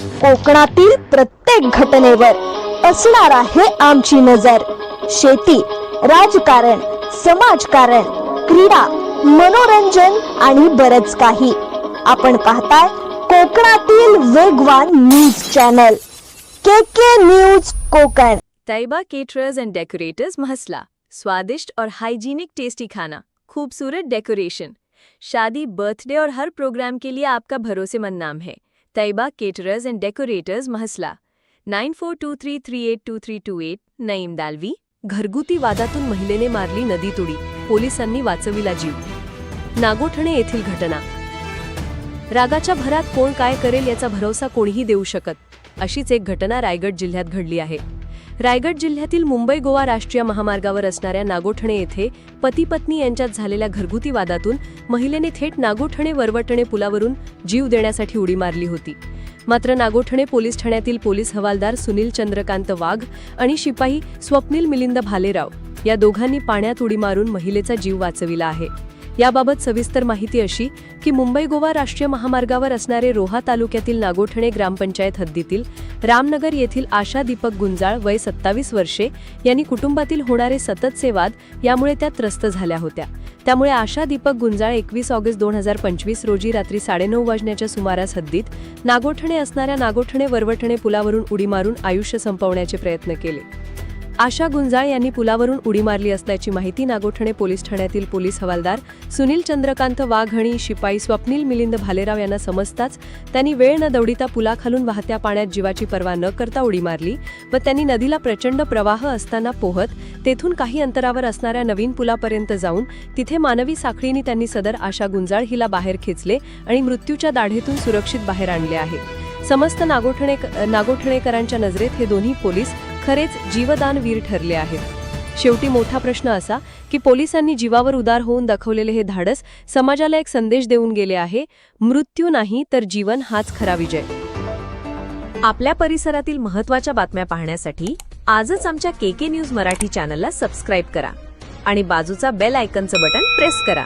कोकणातील प्रत्येक घटनेवर असणार आहे आमची नजर. शेती राजकारण समाजकारण क्रीडा मनोरंजन आणि बरच काही. आपण पाहताय कोकणातील वेगवान news channel. K K news Konkan. Taiba caterers and decorators Mhasla. स्वादिष्ट और हाइजीनिक टेस्टी खाना. खूबसूरत डेकोरेशन. शादी बर्थडे और हर प्रोग्राम के लिए आपका भरोसेमंद नाम है. Taiyaba caterers and decorators Mhasla. Nine four two three three eight two three two eight Naeem Dalvi. घरगुती वादातून महिलेने मारली नदी तुडी. पोलिसांनी वाचविला जीव. नागोठणे येथील घटना. रागाच्या भरात कोण काय करेल याचा भरोसा कोणीही देऊ शकत. अशीच एक घटना रायगड जिल्ह्यात घडली आहे. रायगड जिल्ह्यातील मुंबई गोवा राष्ट्रीय महामार्गावर असणाऱ्या नागोठणे येथे पती पत्नी यांच्यात झालेल्या घरगुती वादातून महिलेने थेट नागोठणे वरवटणे पुलावरून जीव देण्यासाठी उडी मारली होती. मात्र नागोठणे पोलीस ठाण्यातील पोलीस हवालदार सुनील चंद्रकांत वाघ आणि शिपाई स्वप्नील मिलिंद भालेराव या दोघांनी पाण्यात उडी मारून महिलेचा जीव वाचविला आहे. याबाबत सविस्तर माहिती अशी की मुंबई गोवा राष्ट्रीय महामार्गावर असणारे रोहा तालुक्यातील नागोठणे ग्रामपंचायत हद्दीतील रामनगर येथील आशा दीपक गुंजाळ वय सत्तावीस वर्षे यांनी कुटुंबातील होणारे सततचे वाद यामुळे त्या त्रस्त झाल्या होत्या. त्यामुळे आशा दीपक गुंजाळ एकवीस ऑगस्ट दोन हजार पंचवीस रोजी रात्री साडेनऊ वाजण्याच्या सुमारास हद्दीत नागोठणे असणाऱ्या नागोठणे वरवठणे पुलावरून उडी मारून आयुष्य संपवण्याचे प्रयत्न केले. आशा गुंजाळ यांनी पुलावरून उडी मारली असल्याची माहिती नागोठणे पोलीस ठाण्यातील पोलीस हवालदार सुनील चंद्रकांत वाघ आणि शिपाई स्वप्नील मिलिंद भालेराव यांना समजताच त्यांनी वेळ न दौडिता पुलाखालून वाहत्या पाण्यात जीवाची पर्वा न करता उडी मारली व त्यांनी नदीला प्रचंड प्रवाह असताना पोहत तेथून काही अंतरावर असणाऱ्या नवीन पुलापर्यंत जाऊन तिथे मानवी साखळीने त्यांनी सदर आशा गुंजाळ हिला बाहेर खेचले आणि मृत्यूच्या दाढेतून सुरक्षित बाहेर आणले आहे. समस्त नागोठणे नागोठणेकरांच्या नजरेत हे दोन्ही पोलीस खरेच जीवदानवीर ठरले आहेत. शेवटी मोठा प्रश्न असा की पोलिसांनी जीवावर उदार होऊन दाखवलेले हे धाडस समाजाला एक संदेश देऊन गेले आहे मृत्यू नाही तर जीवन हाच खरा विजय. आपल्या परिसरातील महत्त्वाच्या बातम्या पाहण्यासाठी आजच आमच्या के के न्यूज मराठी चॅनलला सबस्क्राईब करा आणि बाजूचा बेल आयकनचं बटन प्रेस करा.